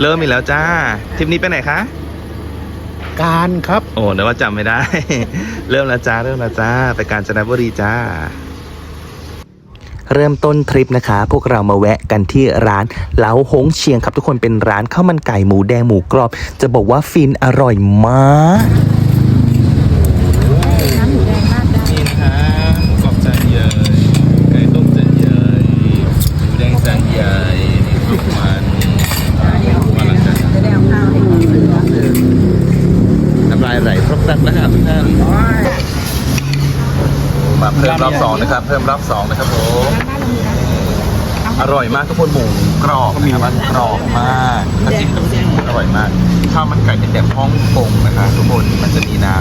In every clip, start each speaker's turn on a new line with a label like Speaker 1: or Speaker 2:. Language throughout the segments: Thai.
Speaker 1: เริ่มอีกแล้วจ้าทริปนี้ไปไหนคะ
Speaker 2: การครับ
Speaker 1: โอ้เดี๋ยวว่าจำไม่ได้ เริ่มแล้วจ้าเริ่มแล้วจ้า ไปกาญจนบุรีจ้า เริ่มต้นทริปนะคะ พวกเรามาแวะกันที่ร้านเล้าหงเชียงครับทุกคนเป็นร้านข้าวมันไก่หมูแดงหมูกรอบ จะบอกว่าฟินอร่อยมาก
Speaker 3: 2
Speaker 1: นะครับ
Speaker 3: เพิ่
Speaker 1: มรับสองนะครับผมอร่อยมากทุกคนหมูกรอบมีมันกรอบมากถ้าจิ้มกับซีฟู้ดอร่อยมากข้าวมันไก่เป็นแบบฮ่องกงนะครับทุกคนมันจะมีน้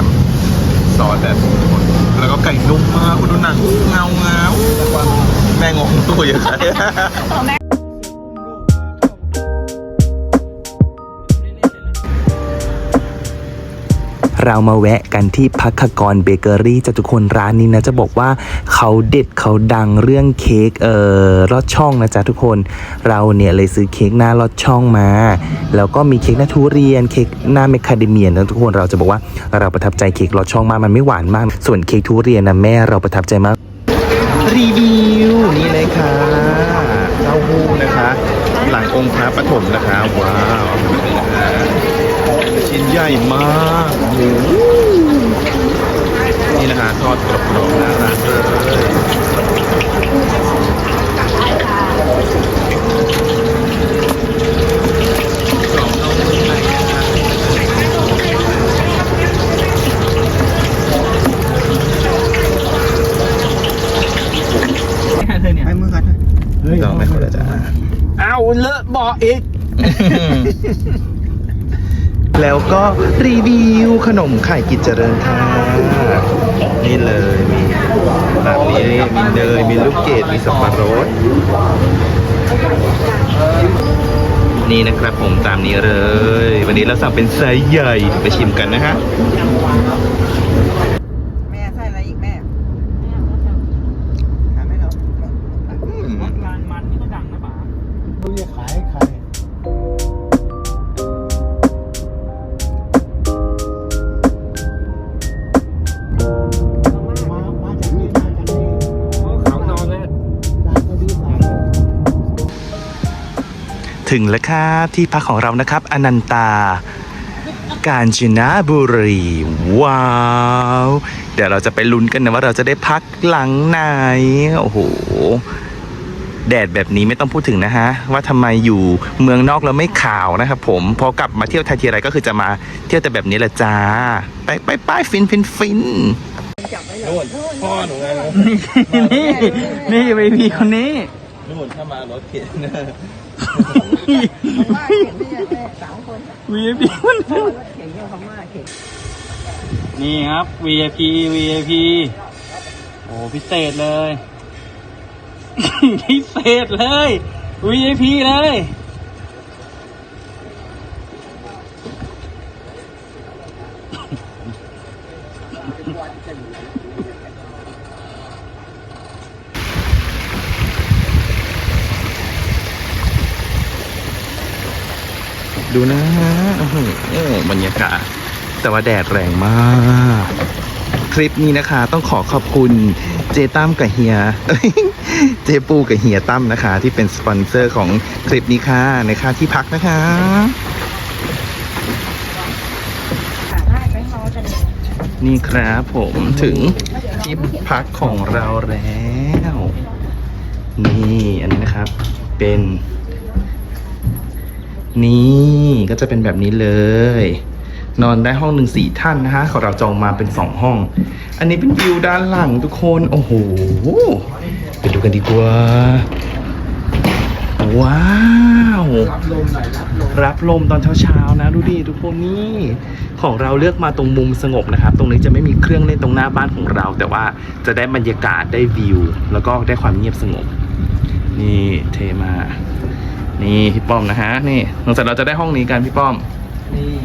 Speaker 1: ำซอสแบบทุกคนแล้วก็ไก่นุ่มมากคุณดูหนังเงาเงาแม่งงตัวเยอะค่ะ เรามาแวะกันที่พักกรเบเกอรี่จะทุกคนร้านนี้นะจะบอกว่าเขาเด็ดเขาดังเรื่องเค้กเอ่อลอดช่องนะจ๊ะทุกคนเราเนี่ยเลยซื้อเค้กหน้าลอดช่องมา แล้วก็มีเค้กหน้าทุเรียนเค้กหน้าเมคคาเดเมียนะทุกคนเราจะบอกว่าเราประทับใจเค้กลอดช่องมากมันไม่หวานมาก ส่วนเค้กทุเรียนนะแม่เราประทับใจมาก รีวิวนี่เลยค่ะเต้าหู้นะคะ หลังองค์พระปฐมนะคะว้าว ชิ้นใหญ่มากหมูนี่นะคะทอดกรอบๆน่ารักเลยกรอบนอกนุ่มในนะคะไม่มือกันลองไม่เขาเลยจ้า
Speaker 2: เอาเลอะเบาะอีก
Speaker 1: แล้วก็รีวิวขนมไข่กิจเจริญค่ะนี่เลยมีแบบนี้มีเนยมีลูกเกดมีสับปะรดนี่นะครับผมตามนี้เลย วันนี้เราสั่งเป็นไซส์ใหญ่ไปชิมกันนะฮะ
Speaker 3: แล้
Speaker 1: วครับที่พักของเรานะครับ อนันตา กาญจนบุรี ว้าว เดี๋ยวเราจะไปลุ้นกันนะว่าเราจะได้พักหลังไหน โอ้โห แดดแบบนี้ไม่ต้องพูดถึงนะฮะ ว่าทำไมอยู่เมืองนอกแล้วไม่ขาวนะครับผม พอกลับมาเที่ยวไทยทีไรก็คือจะมาเที่ยวแต่แบบนี้แหละจ้า ไปไปไปฟินฟินฟิน
Speaker 2: พ่อหนูไงนี่นี่ไปพีคนนี้
Speaker 1: นู่นถ้ามารถเข็นนะ
Speaker 3: ว่าเข็นไม่ใช่แม่สามคน
Speaker 2: VIP คน
Speaker 3: รถเข็นเยอะเขามากเข็น
Speaker 2: นี่ครับ VIP VIP โอ้พิเศษเลย พิเศษเลย VIP เลย
Speaker 1: ดูนะโอ้โหบรรยากาศ แต่ว่าแดดแรงมาก คลิปนี้นะคะ ต้องขอขอบคุณเจตั้มกับเฮีย เจปูกับเฮียตั้มนะคะ ที่เป็นสปอนเซอร์ของคลิปนี้ค่ะในค่าที่พักนะคะ
Speaker 3: นี่
Speaker 1: ครับผมถึงที่พักของเราแล้ว นี่อันนี้นะครับเป็น นี่ก็จะเป็นแบบนี้เลย นอนได้ห้องหนึ่งสี่ท่านนะคะของเราจองมาเป็นสองห้อง อันนี้เป็นวิวด้านหลังทุกคน โอ้โหไปดูกันดีกว่า ว้าว รับลมตอนเช้าๆนะ ดูดิทุกคนนี่ของเราเลือกมาตรงมุมสงบนะครับ ตรงนี้จะไม่มีเครื่องเล่นตรงหน้าบ้านของเรา แต่ว่าจะได้บรรยากาศได้วิว แล้วก็ได้ความเงียบสงบ นี่เทมากนี่พี่ป้อมนะฮะ นี่สงสัยเราจะได้ห้องนี้กันพี่ป้อม
Speaker 2: นี่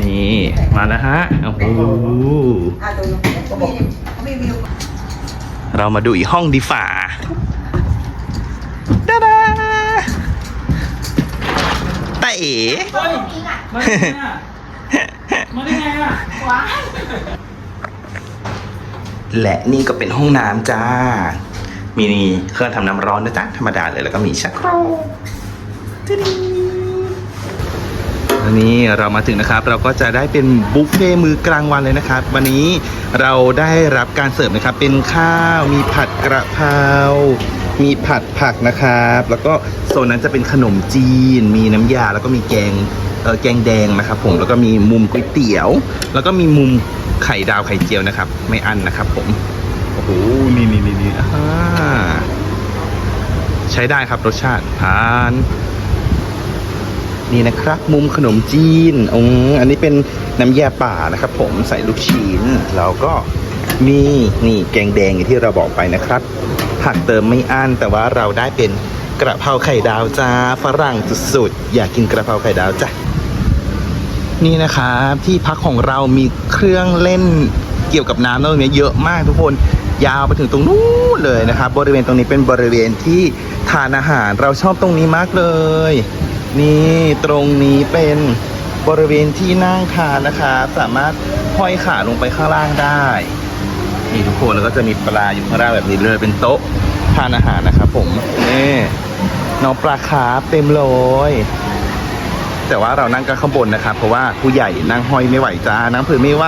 Speaker 1: นี่มาแล้วฮะ โอ้โห
Speaker 3: อะดูเขามีเขามีวิว
Speaker 1: เรามาดูอีกห้องดีฝ่าดาดาแต่เอ๋
Speaker 2: เฮ้ยมาได้ไงอะมาได้ไงอะ
Speaker 3: ว้าย
Speaker 1: และนี่ก็เป็นห้องน้ำจ้า มีเครื่องทำน้ำร้อนนะจ๊ะธรรมดาเลยแล้วก็มีชักโครกติ๊ดวันนี้เรามาถึงนะครับเราก็จะได้เป็นบุฟเฟ่ต์มื้อกลางวันเลยนะครับ วันนี้เราได้รับการเสิร์ฟนะครับเป็นข้าวมีผัดกระเพรามีผัดผักนะครับ แล้วก็โซนนั้นจะเป็นขนมจีน มีน้ำยา แล้วก็มีแกงเออแกงแดงนะครับ ผมแล้วก็มีมุมก๋วยเตี๋ยว แล้วก็มีมุมไข่ดาวไข่เจียวนะครับ ไม่อั้นนะครับ ผมโอ้โหนี่นี่นี่นี่อ่า ใช้ได้ครับรสชาติทาน นี่นะครับ มุมขนมจีนอืมอันนี้เป็นน้ำยาป่านะครับ ผมใส่ลูกชิ้นแล้วก็มีนี่แกงแดงอย่างที่เราบอกไปนะครับผักเติมไม่อั้นแต่ว่าเราได้เป็นกระเพราไข่ดาวจ้าฝรั่งสุดๆอยากกินกระเพราไข่ดาวจ้ะนี่นะครับที่พักของเรามีเครื่องเล่นเกี่ยวกับน้ำตรงนี้เยอะมากทุกคนยาวไปถึงตรงนู้นเลยนะครับ บริเวณตรงนี้เป็นบริเวณที่ ทานอาหารเราชอบตรงนี้มากเลย นี่ตรงนี้เป็นบริเวณที่นั่งทานนะครับสามารถห้อยขาลงไปข้างล่างได้นี่ทุกคนแล้วก็จะมีปลาอยู่ข้างล่างแบบนี้เลยเป็นโต๊ะทานอาหารนะครับผมนี่น้องปลาคาร์ฟเต็มเลยแต่ว่าเรานั่งกันข้างบนนะครับ เพราะว่าผู้ใหญ่นั่งห้อยไม่ไหวจ้านั่งพื้นไม่ไหว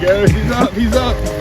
Speaker 4: go. He's up. He's up.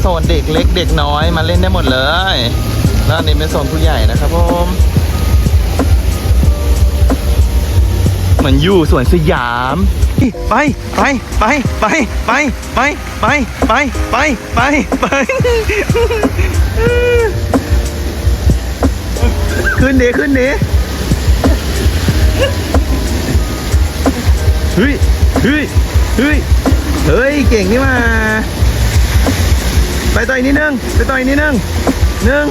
Speaker 1: โซนเด็กเล็กเด็กน้อยมาเล่นได้หมดเลยแล้วอันนี้เป็นโซนผู้ใหญ่นะครับผมเหมือนอยู่สวนสยามไปไปไปไปไปไปไปไปไปไปไปขึ้นเดขึ้นเดเฮ้ยเฮ้ยเฮ้ยเฮ้ยเก่งนี่มา ไปต่ออีกนิดนึง ไปต่ออีกนิดนึงหนึ่ง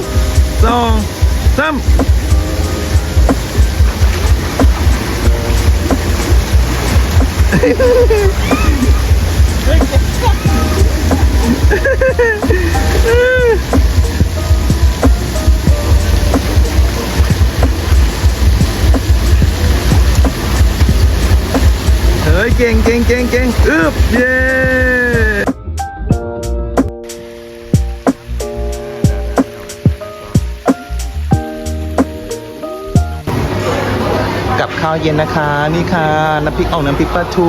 Speaker 1: สองสามเฮ้ยเก่งเก่งเก่งเก่งอึบเย้าวเย็นนะคะ นี่ค่ะน้ำพริกอ่องน้ำพริกปลาทู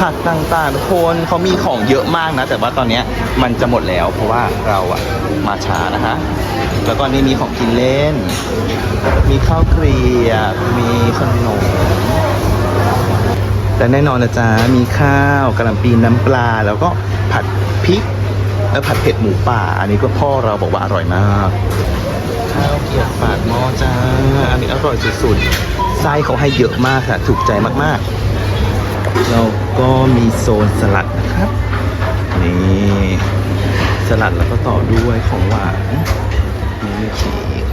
Speaker 1: ผักต่างๆทุกคนเขามีของเยอะมากนะ แต่ว่าตอนนี้มันจะหมดแล้ว เพราะว่าเราอะมาช้านะคะ แล้วก็นี่มีของกินเล่น มีข้าวเกรียบมีขนมและแน่นอนนะจ๊ะมีข้าวกระหล่ำปีน้ำปลา แล้วก็ผัดพริกแล้วผัดเผ็ดหมูป่า อันนี้ก็พ่อเราบอกว่าอร่อยมาก ข้าวเกรียบปากหม้อจ้า อันนี้อร่อยสุดๆ ไส้เขาให้เยอะมากค่ะ ถูกใจมากๆ แล้วก็มีโซนสลัดนะครับ นี่สลัดแล้วก็ต่อด้วยของหวานนี่มีเค้ก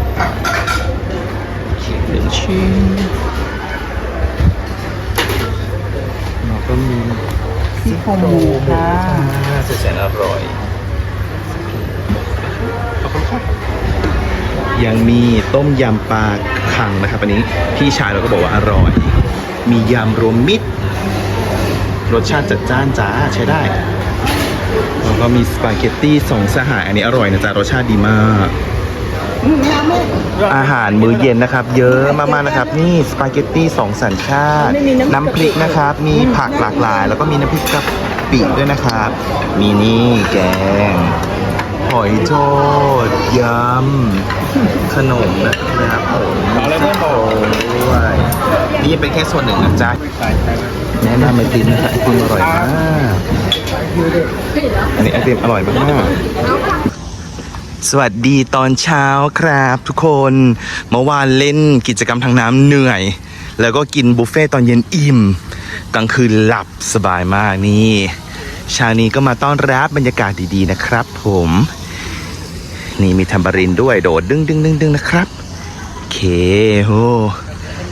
Speaker 1: เค้กหนึ่งชิ้นแล้วก็มี
Speaker 3: ซี่โครงหมูค่ะ
Speaker 1: แสนอร่อยขอบคุณครับ ยังมีต้มยำปลาคังนะครับอันนี้พี่ชายเราก็บอกว่าอร่อย มียำรวมมิตร รสชาติจัดจ้านจ้าใช้ได้แล้วก็มีสปาเกตตี้สองสหายอันนี้อร่อยนะจ๊ะรสชาติดีมากอาหารมื้อเย็นนะครับ เยอะมากๆนะครับ นี่สปาเกตตี้สองสัญชาติ น้ำพริกนะครับ มีผักหลากหลาย แล้วก็มีน้ำพริกกะปิด้วยนะครับ มีนี่แกง หอยทอดยำ ขนมนะครับผมซี่โครงด้วยนี่ยังเป็นแค่ส่วนหนึ่งนะจ๊ะแนะนำไอติมนะครับไอติมอร่อยมากอันนี้ไอติมอร่อยมากสวัสดีตอนเช้าครับทุกคนเมื่อวานเล่นกิจกรรมทางน้ำเหนื่อย แล้วก็กินบุฟเฟ่ต์ตอนเย็นอิ่มกลางคืนหลับสบายมากนี่เชานี้ก็มาต้อนรับบรรยากาศดีๆนะครับผม นี่มีทัมบารินด้วยโดดดึงดึงดึงดึงนะครับโอเคโห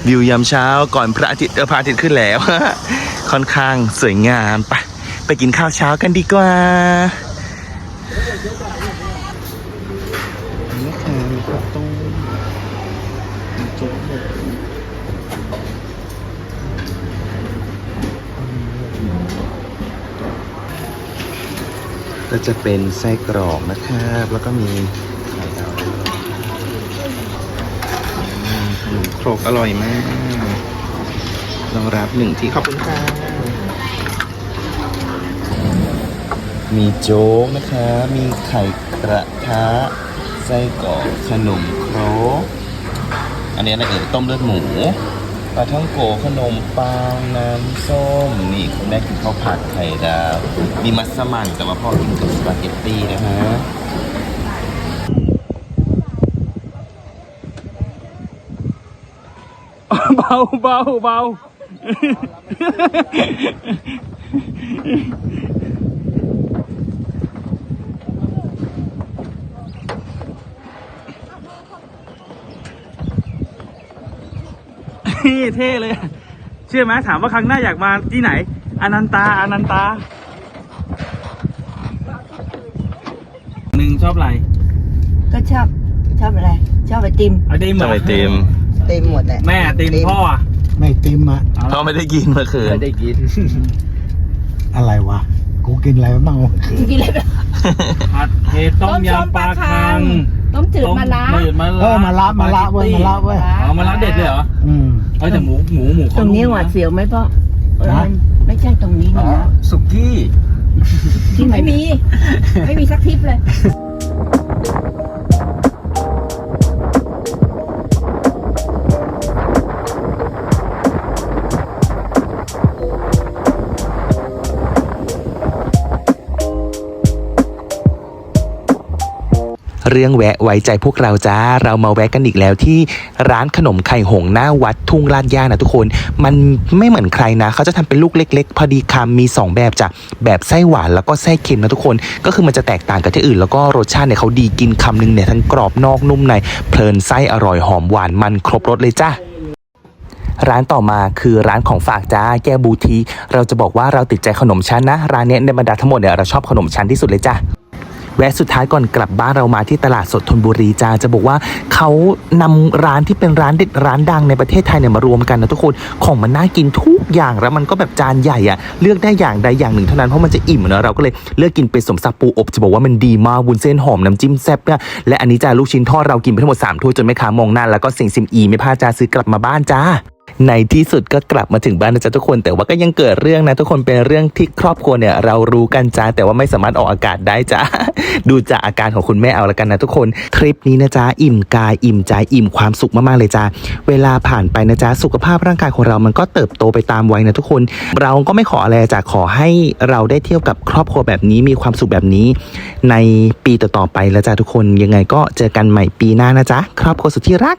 Speaker 1: วิวยามเช้าก่อนพระอาทิตย์เออพระอาทิตย์ขึ้นแล้ว ค่อนข้างสวยงามไปไปกินข้าวเช้ากันดีกว่า ก็จะเป็นไส้กรอกนะครับ แล้วก็มีไข่ดาวขนมครกอร่อยมากลองรับหนึ่งที่ขอบคุณค่ะมีโจ๊กนะคะ มีไข่กระทะ ไส้กรอกขนมครกอันนี้อะไรเอ่ยต้มเลือดหมู ปลาท่องโกขนมปังน้ำส้ม นี่คุณแม่กินข้าวผัดไข่ดาวมีมัสมั่นแต่ว่าพ่อกินกับสปาเกตตี้นะฮะ
Speaker 2: เบาเบาเบา เท่เลยอะเชื่อไหมถามว่าครั้งหน้าอยากมาที่ไหน อนันตา อนันตาหนึ่งชอบอะไร
Speaker 3: ก็ชอบชอบอะไร ชอบไอติม
Speaker 2: ไอติมหร
Speaker 1: จะไปเต็ม
Speaker 3: เต็มหมดแหละ
Speaker 2: แม่ไอติมพ่ออะ
Speaker 5: ไม่เต็มอะ
Speaker 1: พ่อไม่ได้กินเมื่อคืน
Speaker 2: ไม่ได้กิน
Speaker 5: อะไรวะ กูกินอะไรบ้างวะ
Speaker 3: กินอะไร
Speaker 2: ผัดเผ็ดต้มยำปลาคัง
Speaker 3: ต้ มจืดมะระ
Speaker 2: ต้จืดมะระ
Speaker 5: เออมาละมาละเว้ยมาละเว้ย
Speaker 2: อ๋อมาละเด็ดเลยเหรอ
Speaker 5: อืม
Speaker 2: เอ้ยแต่หมูหมูหมูเขา
Speaker 3: ตรงนี้
Speaker 2: มะ
Speaker 3: หวาดเสียวไหมพ่อ
Speaker 5: ฮะ
Speaker 3: ไม่ใช่ตรงนี้
Speaker 2: อ๋
Speaker 3: นี่
Speaker 2: อ
Speaker 3: นะ
Speaker 2: สุกี้
Speaker 3: ที่ไม่มี ไม่มีสักทริปเลย
Speaker 1: เรื่องแวะไว้ใจพวกเราจ้า เรามาแวะกันอีกแล้วที่ร้านขนมไข่หงหน้าวัดทุ่งลาดย่านะทุกคน มันไม่เหมือนใครนะ เขาจะทำเป็นลูกเล็ก ๆ พอดีคำมี 2 แบบจ้ะแบบไส้หวานแล้วก็ไส้เค็มนะทุกคน ก็คือมันจะแตกต่างกับที่อื่น แล้วก็รสชาติเนี่ยเขาดีกินคำหนึงเนี่ยทั้งกรอบนอกนุ่มในเพลินไส้อร่อยหอมหวานมันครบรสเลยจ้าร้านต่อมาคือร้านของฝากจ้าแก้วบูทีเราจะบอกว่าเราติดใจขนมชั้นนะ ร้านนี้ในบรรดาทั้งหมดเนี่ยเราชอบขนมชั้นที่สุดเลยจ้า แวะสุดท้ายก่อนกลับบ้านเรามาที่ตลาดสดธนบุรีจ้าจะบอกว่าเขานำร้านที่เป็นร้านเด็ดร้านดังในประเทศไทยเนี่ยมารวมกันนะทุกคนของมันน่ากินทุกอย่างแล้วมันก็แบบจานใหญ่อะเลือกได้อย่างใดอย่างหนึ่งเท่านั้นเพราะมันจะอิ่มเนะเราก็เลยเลือกกินเป็นสมศักดิ์ปูอบจะบอกว่ามันดีมากวุ้นเส้นหอมน้ำจิ้มแซ่บเนี่ยและอันนี้จ้าลูกชิ้นทอดเรากินไปทั้งหมดสามถ้วยจนแม่ค้ามองหน้าแล้วก็เสียงซิมอีไม่พลาดจ้าซื้อกลับมาบ้านจ้า ในที่สุดก็กลับมาถึงบ้านนะจ๊ะทุกคน แต่ว่าก็ยังเกิดเรื่องนะทุกคนเป็นเรื่องที่ครอบครัวเนี่ยเรารู้กันจ้าแต่ว่าไม่สามารถออกอากาศได้จ้าดูจากอาการของคุณแม่เอาละกันนะทุกคนทริปนี้นะจ๊ะอิ่มกายอิ่มใจอิ่มความสุขมากๆเลยจ้าเวลาผ่านไปนะจ๊ะสุขภาพร่างกายของเรามันก็เติบโตไปตามวัยนะทุกคน เราก็ไม่ขออะไรจาขอให้เราได้เที่ยวกับครอบครัวแบบนี้มีความสุขแบบนี้ ในปีต่อๆไปแล้วจ้าทุกคนยังไงก็เจอกันใหม่ปีหน้านะจ๊ะครอบครัวสุดที่รัก